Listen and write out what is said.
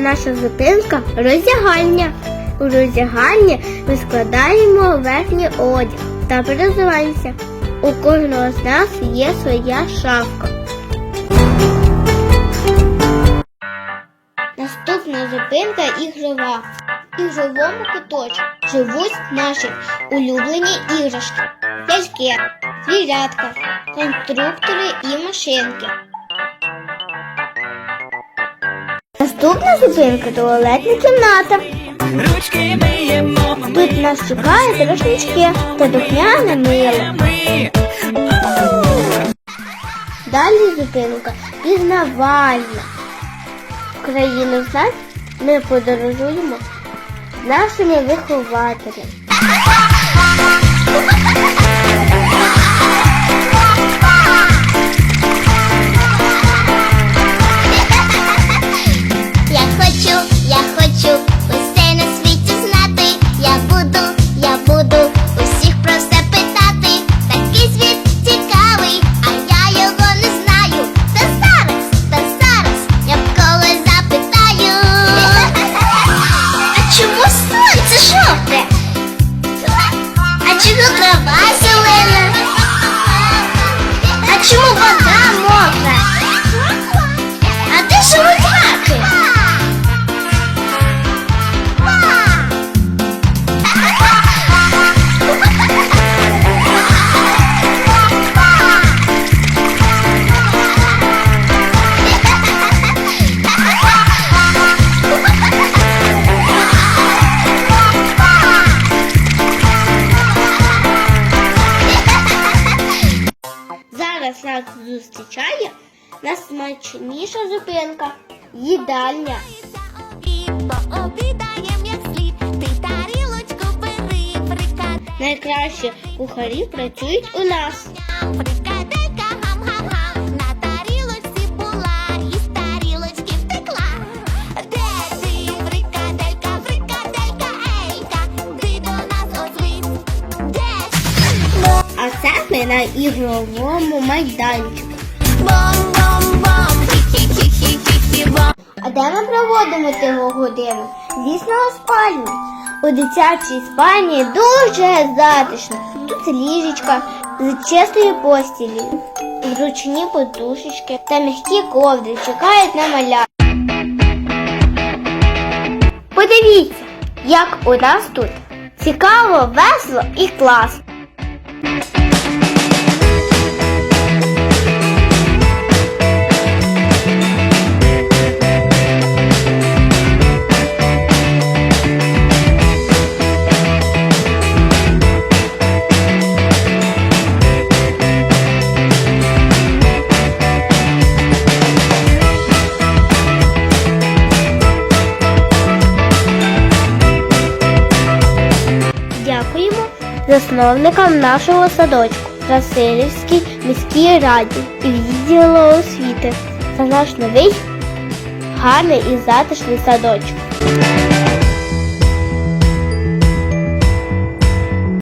наша зупинка роздягальня. У роздягальні ми складаємо верхній одяг та перезуваємося. У кожного з нас є своя шафка. Наступна зупинка ігрова. В ігровому куточку живуть наші улюблені іграшки, ляльки, звірятка, конструктори і машинки. Наступна зупинка туалетна кімната. Ручки миємо, Тут нас чекають рушнички та духняне мило. ми Далі зупинка пізнавальна. Країну знань ми подорожуємо з нашими вихователями. Нас зустрічає найсмачніша зупинка їдальня. Найкращі кухарі працюють у нас. На ігровому майданчику. А де ми проводимо тиху годину? Звісно, у спальні. У дитячій спальні дуже затишно. Тут ліжечка з чистої постілі, зручні подушечки та м'які ковдри чекають на маля. Подивіться, як у нас тут цікаво, весело і класно. Засновникам нашого садочку Красилівській міській раді і відділу освіти за наш новий гарний і затишний садочок.